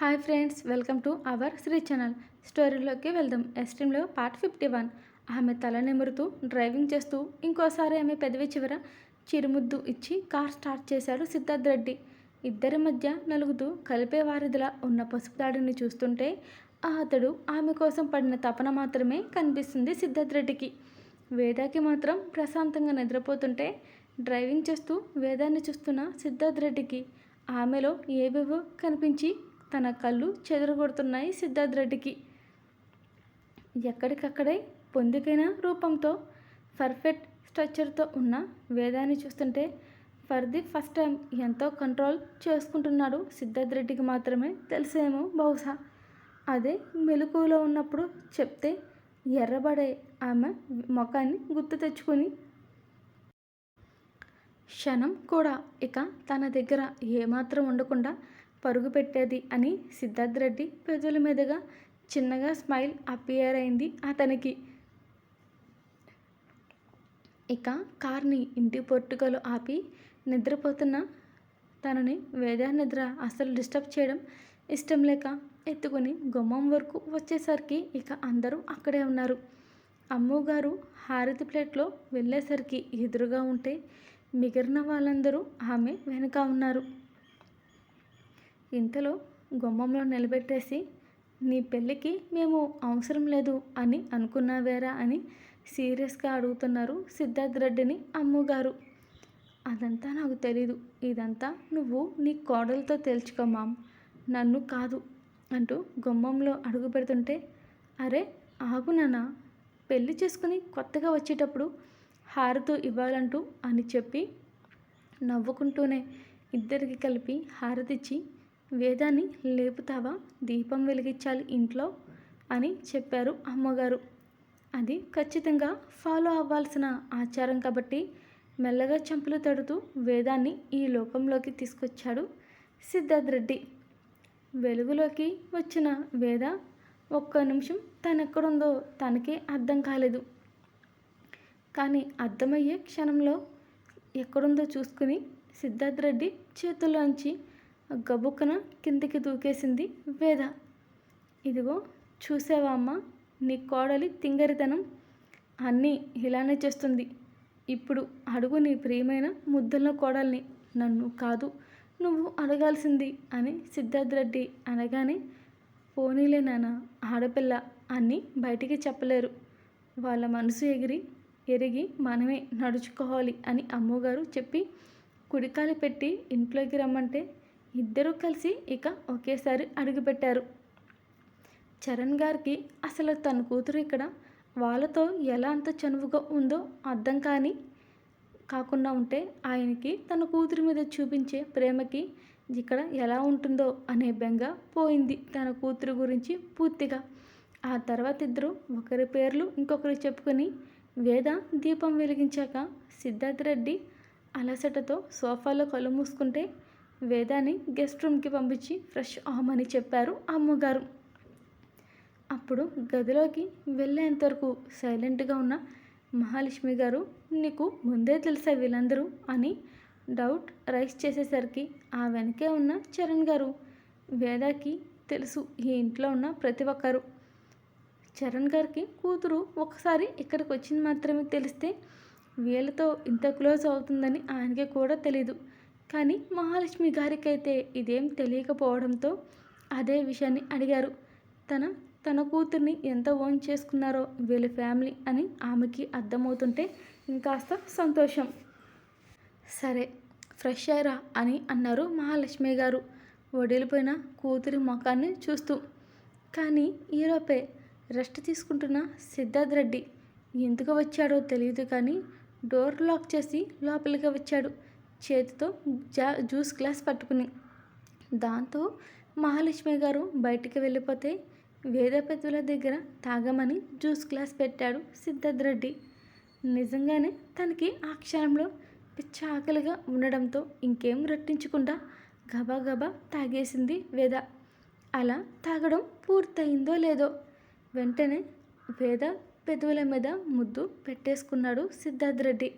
Hi friends welcome to our Shri channel. స్టోరీలోకి వెళ్దాం. ఎస్ట్రీమ్లో పార్ట్ ఫిఫ్టీ వన్. ఆమె తల నిమురుతూ డ్రైవింగ్ చేస్తూ ఇంకోసారి ఆమె పెదవి చివర చిరుముద్దు ఇచ్చి కార్ స్టార్ట్ చేశాడు సిద్ధార్థ్ రెడ్డి. ఇద్దరి మధ్య నలుగుతూ కలిపే వారిదిలా ఉన్న పసుపు దాడిని చూస్తుంటే అతడు ఆమె కోసం పడిన తపన మాత్రమే కనిపిస్తుంది సిద్ధార్థ్ రెడ్డికి. వేదాకి మాత్రం ప్రశాంతంగా నిద్రపోతుంటే డ్రైవింగ్ చేస్తూ వేదాన్ని చూస్తున్న సిద్ధార్థ్ రెడ్డికి ఆమెలో ఏవేవో కనిపించి తన కళ్ళు చెదరగొడుతున్నాయి సిద్ధార్థ్ రెడ్డికి. ఎక్కడికక్కడే పొందికైన రూపంతో పర్ఫెక్ట్ స్ట్రక్చర్తో ఉన్న వేదాన్ని చూస్తుంటే ఫర్ ది ఫస్ట్ టైం ఎంతో కంట్రోల్ చేసుకుంటున్నాడు సిద్ధార్థ్ రెడ్డికి మాత్రమే తెలిసేమో బహుశా. అదే మెలకువలో ఉన్నప్పుడు చెప్తే ఎర్రబడే ఆమె ముఖాన్ని గుర్తు తెచ్చుకొని. క్షణం కూడా ఇక తన దగ్గర ఏమాత్రం ఉండకుండా పరుగు పెట్టేది అని సిద్ధార్థ్ రెడ్డి పెదవుల మీదుగా చిన్నగా స్మైల్ అపియర్ అయింది అతనికి. ఇక కార్ని ఇంటి పొట్టుకలు ఆపి నిద్రపోతున్న తనని వేదా నిద్ర అస్సలు డిస్టర్బ్ చేయడం ఇష్టం లేక ఎత్తుకొని గుమ్మం వరకు వచ్చేసరికి ఇక అందరూ అక్కడే ఉన్నారు. అమ్మగారు హారతి ప్లేట్లో వెళ్ళేసరికి ఎదురుగా ఉంటే మిగిలిన వాళ్ళందరూ ఆమె వెనుక ఉన్నారు. ఇంతలో గుమ్మంలో నిలబెట్టేసి నీ పెళ్ళికి మేము అవసరం లేదు అని అనుకున్నావేరా? అని సీరియస్గా అడుగుతున్నారు సిద్ధార్థ్ రెడ్డిని అమ్మగారు. అదంతా నాకు తెలీదు. ఇదంతా నువ్వు నీ కోడలతో తేల్చుకోమాం నన్ను కాదు అంటూ గుమ్మంలో అడుగు పెడుతుంటే అరే ఆగు నాన్న. పెళ్ళి చేసుకుని కొత్తగా వచ్చేటప్పుడు హారతో ఇవ్వాలంటూ అని చెప్పి నవ్వుకుంటూనే ఇద్దరికి కలిపి హారతిచ్చి వేదాన్ని లేపుతావా? దీపం వెలిగించాలి ఇంట్లో? అని చెప్పారు అమ్మగారు. అది ఖచ్చితంగా ఫాలో అవ్వాల్సిన ఆచారం కాబట్టి మెల్లగా చంపులు తడుతూ వేదాన్ని ఈ లోకంలోకి తీసుకొచ్చాడు సిద్ధార్థ్ రెడ్డి. వెలుగులోకి వచ్చిన వేద ఒక్క నిమిషం తనెక్కడుందో తనకే అర్థం కాలేదు. కానీ అర్థమయ్యే క్షణంలో ఎక్కడుందో చూసుకుని సిద్ధార్థ్ రెడ్డి చేతుల్లోంచి గబుక్కన కిందికి దూకేసింది వేద. ఇదిగో చూసావా అమ్మ నీ కోడలి తింగరితనం. అన్నీ ఇలానే చేస్తుంది. ఇప్పుడు అడుగు నీ ప్రియమైన ముద్దల కోడల్ని. నన్ను కాదు నువ్వు అడగాల్సింది అని సిద్ధార్థ్ రెడ్డి అనగానే పోనీలే నాన్న ఆడపిల్ల అని బయటికి చెప్పలేరు. వాళ్ళ మనసు ఎగిరి ఎరిగి మనమే నడుచుకోవాలి అని అమ్మగారు చెప్పి కుడికాలి పెట్టి ఇంట్లోకి రమ్మంటే ఇద్దరూ కలిసి ఇక ఒకేసారి అడుగుపెట్టారు. చరణ్ గారికి అసలు తన కూతురు ఇక్కడ వాళ్ళతో ఎలా అంత చనువుగా ఉందో అర్థం కానీ కాకుండా ఉంటే ఆయనకి తన కూతురి మీద చూపించే ప్రేమకి ఇక్కడ ఎలా ఉంటుందో అనే బెంగ పోయింది తన కూతురు గురించి పూర్తిగా. ఆ తర్వాత ఇద్దరు ఒకరి పేర్లు ఇంకొకరు చెప్పుకొని వేద దీపం వెలిగించాక సిద్ధార్థ రెడ్డి అలసటతో సోఫాలో కళ్ళు మూసుకుంటే వేదాని గెస్ట్ రూమ్కి పంపించి ఫ్రెష్ అవ్వమని చెప్పారు అమ్మగారు. అప్పుడు గదిలోకి వెళ్ళేంతవరకు సైలెంట్గా ఉన్న మహాలక్ష్మి గారు నీకు ముందే తెలుసా వీళ్ళందరూ? అని డౌట్ రైస్ చేసేసరికి ఆ వెనకే ఉన్న చరణ్ గారు వేదాకి తెలుసు ఈ ఇంట్లో ఉన్న ప్రతి ఒక్కరు. చరణ్ గారికి కూతురు ఒకసారి ఇక్కడికి వచ్చింది మాత్రమే తెలిస్తే వీళ్ళతో ఇంత క్లోజ్ అవుతుందని ఆయనకి కూడా తెలీదు. కానీ మహాలక్ష్మి గారికైతే ఇదేం తెలియకపోవడంతో అదే విషయాన్ని అడిగారు. తన తన కూతుర్ని ఎంత ఓన్ చేసుకున్నారో వీళ్ళ ఫ్యామిలీ అని ఆమెకి అర్థమవుతుంటే ఇంకాస్త సంతోషం. సరే ఫ్రెష్ అయ్యరా అని అన్నారు మహాలక్ష్మి గారు. వడిలిపోయిన కూతురి ముఖాన్ని చూస్తూ. కానీ ఈలోపే రెస్ట్ తీసుకుంటున్న సిద్ధార్థ్ రెడ్డి ఎందుకు వచ్చాడో తెలియదు కానీ డోర్ లాక్ చేసి లోపలికి వచ్చాడు. చేతితో జా జ్యూస్ గ్లాస్ పట్టుకుని. దాంతో మహాలక్ష్మి గారు బయటికి వెళ్ళిపోతే వేద పెద్దల దగ్గర తాగమని జ్యూస్ గ్లాస్ పెట్టాడు సిద్ధార్థ్ రెడ్డి. నిజంగానే తనకి ఆ క్షణంలో పిచ్చ ఆకలిగా ఉండడంతో ఇంకేం రట్టించకుండా గబాగబా తాగేసింది వేద. అలా తాగడం పూర్తయిందో లేదో వెంటనే వేద పెదవుల మీద ముద్దు పెట్టేసుకున్నాడు సిద్ధార్థ్ రెడ్డి.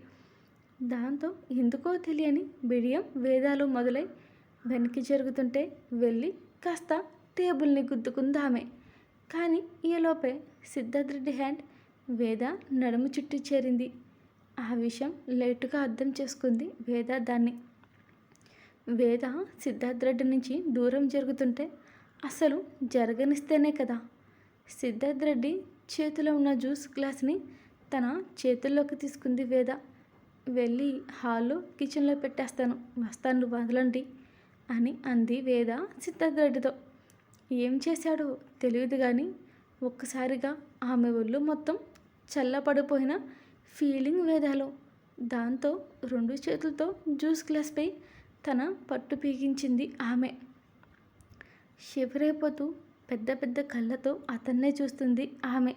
దాంతో ఎందుకో తెలియని బిడియం వేదాలు మొదలై వెనక్కి జరుగుతుంటే వెళ్ళి కాస్త టేబుల్ని గుద్దుకుందామే. కానీ ఈలోపే సిద్ధార్థ్ రెడ్డి హ్యాండ్ వేద నడుము చుట్టూ చేరింది. ఆ విషయం లేటుగా అర్థం చేసుకుంది వేద దాన్ని. వేద సిద్ధార్థ రెడ్డి నుంచి దూరం జరుగుతుంటే అసలు జరగనిస్తేనే కదా. సిద్ధార్థ్ రెడ్డి చేతిలో ఉన్న జ్యూస్ గ్లాస్ని తన చేతుల్లోకి తీసుకుంది వేద. వెళ్ళి హాల్లో కిచెన్లో పెట్టేస్తాను. వస్తాను వదలండి అని అంది వేద సిద్ధార్థ్ రెడ్డితో ఏం చేశాడో తెలియదు కానీ ఒక్కసారిగా ఆమె ఒళ్ళు మొత్తం చల్లపడిపోయిన ఫీలింగ్ వేదాలో. దాంతో రెండు చేతులతో జ్యూస్ గ్లాస్పై తన పట్టు పీగించింది ఆమె. శివరేపోతూ పెద్ద పెద్ద కళ్ళతో అతన్నే చూస్తుంది ఆమె.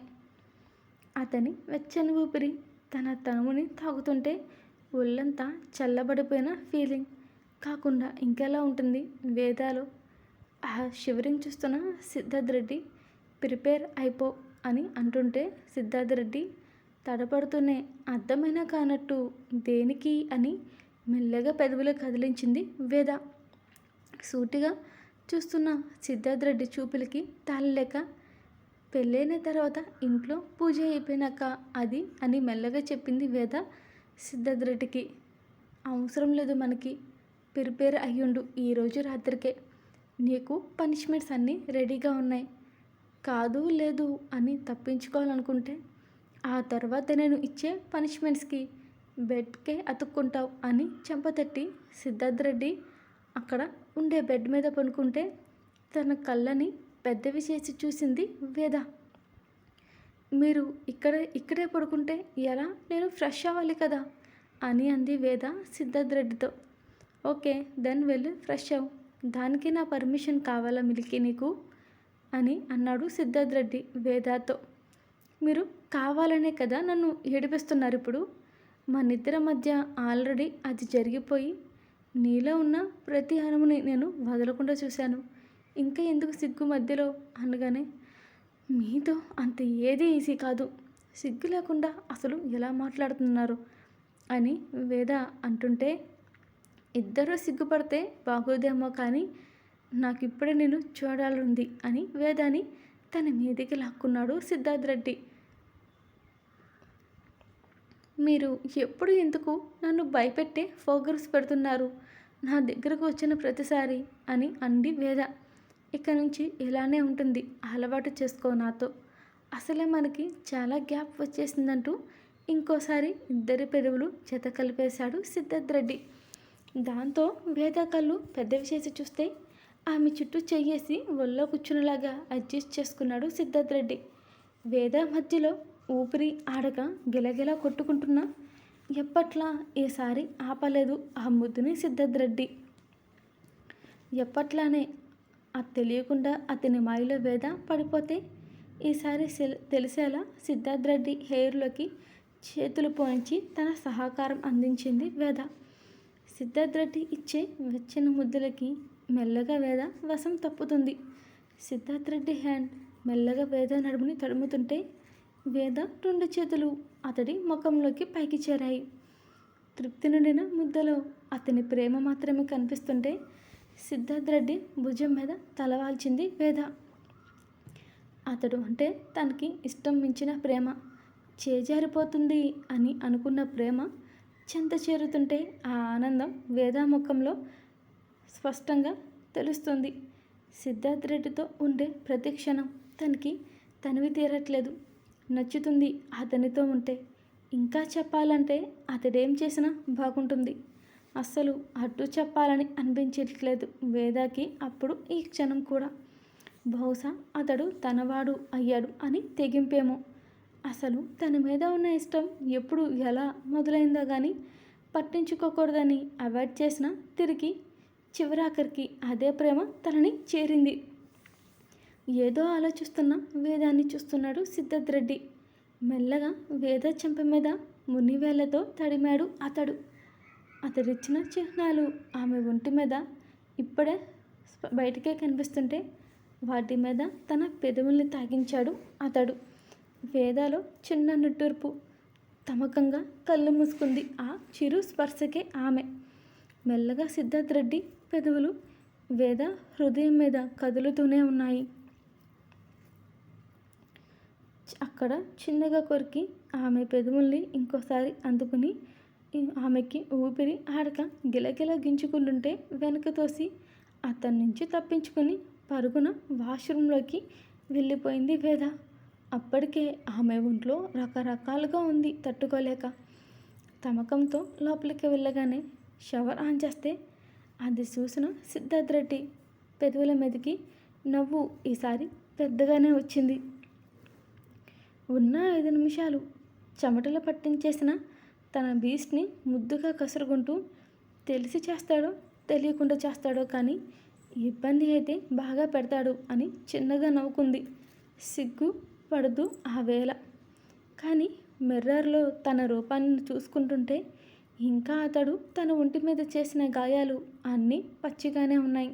అతని వెచ్చని ఊపిరి తన తనువుని తాగుతుంటే ఒళ్ళంతా చల్లబడిపోయిన ఫీలింగ్. కాకుండా ఇంకెలా ఉంటుంది వేదాలు? ఆ షివరింగ్ చూస్తున్న సిద్ధార్థ్ రెడ్డి ప్రిపేర్ అయిపో అని అంటుంటే సిద్ధార్థ్ రెడ్డి తడపడుతూనే అర్థమైనా కానట్టు దేనికి అని మెల్లగా పెదవులు కదిలించింది వేద. సూటిగా చూస్తున్న సిద్ధార్థ్ రెడ్డి చూపులకి తాళలేక పెళ్ళైన తర్వాత ఇంట్లో పూజ అయిపోయినాక అది అని మెల్లగా చెప్పింది వేద సిద్ధార్థ్ రెడ్డికి అవసరం లేదు మనకి ప్రిపేర్ అయ్యుండు ఈరోజు రాత్రికే. నీకు పనిష్మెంట్స్ అన్నీ రెడీగా ఉన్నాయి. కాదు లేదు అని తప్పించుకోవాలనుకుంటే ఆ తర్వాత నేను ఇచ్చే పనిష్మెంట్స్కి బెడ్కే అతుక్కుంటావు అని చెంపతట్టి సిద్ధార్థ్ రెడ్డి అక్కడ ఉండే బెడ్ మీద పనుకుంటే తన కళ్ళని పెద్దవి చేసి చూసింది వేద. మీరు ఇక్కడ ఇక్కడే పడుకుంటే ఎలా? నేను ఫ్రెష్ అవ్వాలి కదా? అని అంది వేద సిద్ధార్థ్ రెడ్డితో ఓకే దెన్ వెళ్ళి ఫ్రెష్ అవ్వు. దానికి నా పర్మిషన్ కావాలా మిలికి నీకు? అని అన్నాడు సిద్ధార్థ్ రెడ్డి వేదాతో. మీరు కావాలనే కదా నన్ను ఏడిపిస్తున్నారు ఇప్పుడు? మనిద్దరి మధ్య ఆల్రెడీ అది జరిగిపోయి నీలో ఉన్న ప్రతి అణువుని నేను వదలకుండా చూశాను. ఇంకా ఎందుకు సిగ్గు మధ్యలో? అనగానే మీతో అంత ఏది ఈజీ కాదు. సిగ్గు లేకుండా అసలు ఎలా మాట్లాడుతున్నారు? అని వేద అంటుంటే ఇద్దరూ సిగ్గుపడితే బాగోదేమో కానీ నాకు ఇప్పుడే నేను చూడాలంది అని వేదాని తన మీదికి లాక్కున్నాడు సిద్ధార్థ్ రెడ్డి. మీరు ఎప్పుడు ఎందుకు నన్ను భయపెట్టే ఫోకస్ పెడుతున్నారు? నా దగ్గరకు వచ్చిన ప్రతిసారి అని అండి వేద. ఇక నుంచి ఇలానే ఉంటుంది. అలవాటు చేసుకో నాతో. అసలే మనకి చాలా గ్యాప్ వచ్చేసిందంటూ ఇంకోసారి ఇద్దరి పెదవులు చెత కలిపేశాడు సిద్ధార్థ్ రెడ్డి. దాంతో వేద కళ్ళు పెద్దవి చేసి చూస్తే ఆమె చుట్టూ చెయ్యేసి ఒళ్ళో కూర్చునేలాగా అడ్జస్ట్ చేసుకున్నాడు సిద్ధార్థ్ రెడ్డి. వేద మధ్యలో ఊపిరి ఆడక గిలగిలా కొట్టుకుంటున్నా ఎప్పట్లా ఈసారి ఆపలేదు ఆ ముద్దుని సిద్ధార్థ్ రెడ్డి. ఎప్పట్లానే అది తెలియకుండా అతని మాయలో వేద పడిపోతే ఈసారి తెలిసేలా సిద్ధార్థ్ రెడ్డి హెయిర్లోకి చేతులు పోయించి తన సహకారం అందించింది వేద సిద్ధార్థ్ రెడ్డి ఇచ్చే వెచ్చని ముద్దులకి మెల్లగా వేద వశం తప్పుతుంది. సిద్ధార్థ్ రెడ్డి హ్యాండ్ మెల్లగా వేద నడుముని తడుముతుంటే వేద రెండు చేతులు అతడి ముఖంలోకి పైకి చేరాయి. తృప్తి నిండిన ముద్దలో అతని ప్రేమ మాత్రమే కనిపిస్తుంటే సిద్ధార్థ్ రెడ్డి భుజం మీద తలవాల్చింది వేద. అతడు అంటే తనకి ఇష్టం మించిన ప్రేమ. చేజారిపోతుంది అని అనుకున్న ప్రేమ చెంత చేరుతుంటే ఆ ఆనందం వేదాముఖంలో స్పష్టంగా తెలుస్తుంది. సిద్ధార్థ్ రెడ్డితో ఉండే ప్రతి క్షణం తనకి తనివి తీరట్లేదు. నచ్చుతుంది అతనితో ఉంటే. ఇంకా చెప్పాలంటే అతడేం చేసినా బాగుంటుంది. అస్సలు అడ్డు చెప్పాలని అనిపించట్లేదు వేదాకి అప్పుడు ఈ క్షణం కూడా. బహుశా అతడు తనవాడు అయ్యాడు అని తెగింపేమో. అసలు తన మీద ఉన్న ఇష్టం ఎప్పుడు ఎలా మొదలైందో కానీ పట్టించుకోకూడదని అవాయిడ్ చేసిన తిరిగి చివరాఖరికి అదే ప్రేమ తనని చేరింది. ఏదో ఆలోచిస్తున్న వేదాన్ని చూస్తున్నాడు సిద్ధార్థ్ రెడ్డి మెల్లగా వేద చెంప మీద మునివేళ్ళతో తడిమాడు అతడు. అతడిచ్చిన చిహ్నాలు ఆమె ఒంటి మీద ఇప్పుడే బయటికే కనిపిస్తుంటే వాటి మీద తన పెదవుల్ని తాగించాడు అతడు. వేదాలో చిన్న నిట్టూర్పు తమకంగా కళ్ళు మూసుకుంది ఆ చిరు స్పర్శకే ఆమె. మెల్లగా సిద్ధార్థ్ రెడ్డి పెదవులు వేద హృదయం మీద కదులుతూనే ఉన్నాయి. అక్కడ చిన్నగా కొరికి ఆమె పెదవుల్ని ఇంకోసారి అందుకుని ఆమెకి ఊపిరి ఆడక గిలగిల గించుకుంటుంటే వెనక తోసి అతని నుంచి తప్పించుకొని పరుగున వాష్రూమ్లోకి వెళ్ళిపోయింది వేద. అప్పటికే ఆమె ఒంట్లో రకరకాలుగా ఉంది తట్టుకోలేక. తమకంతో లోపలికి వెళ్ళగానే షవర్ ఆన్ చేస్తే అది చూసిన సిద్ధార్థ రెడ్డి పెదవుల మీదకి నవ్వు ఈసారి పెద్దగానే వచ్చింది. ఉన్న ఐదు నిమిషాలు చెమటలు పట్టించేసిన తన బీస్ట్ని ముద్దుగా కసురుకుంటూ తెలిసి చేస్తాడో తెలియకుండా చేస్తాడో కానీ ఇబ్బంది అయితే బాగా పెడతాడు అని చిన్నగా నవ్వుకుంది. సిగ్గు పడుతూ ఆ వేళ. కానీ మిర్రర్లో తన రూపాన్ని చూసుకుంటుంటే ఇంకా అతడు తన ఒంటి మీద చేసిన గాయాలు అన్నీ పచ్చిగానే ఉన్నాయి.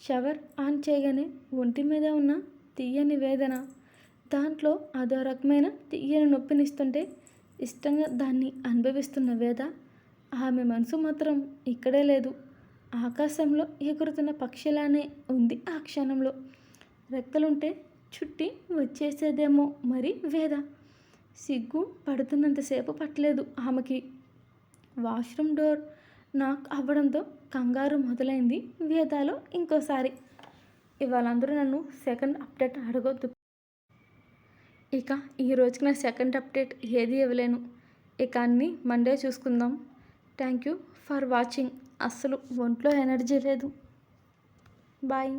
షవర్ ఆన్ చేయగానే ఒంటి మీద ఉన్న తీయని వేదన దాంట్లో అదో రకమైన తీయని నొప్పినిస్తుంటే ఇష్టంగా దాన్ని అనుభవిస్తున్న వేద ఆమె మనసు మాత్రం ఇక్కడే లేదు. ఆకాశంలో ఎగురుతున్న పక్షిలానే ఉంది ఆ క్షణంలో. రెక్కలుంటే చుట్టి వచ్చేసేదేమో మరి వేద. సిగ్గు పడుతున్నంతసేపు పట్టలేదు ఆమెకి. వాష్రూమ్ డోర్ నాక్ అవ్వడంతో కంగారు మొదలైంది వేదాలో ఇంకోసారి. ఇవాళ అందరూ నన్ను సెకండ్ అప్డేట్ అడగొద్దు. ఇక ఈ రోజుకి నా సెకండ్ అప్డేట్ ఏది ఇవ్వలేను. ఇక అన్ని మండే చూసుకుందాం. Thank you for watching. అస్సలు ఒంట్లో ఎనర్జీ లేదు. బాయ్.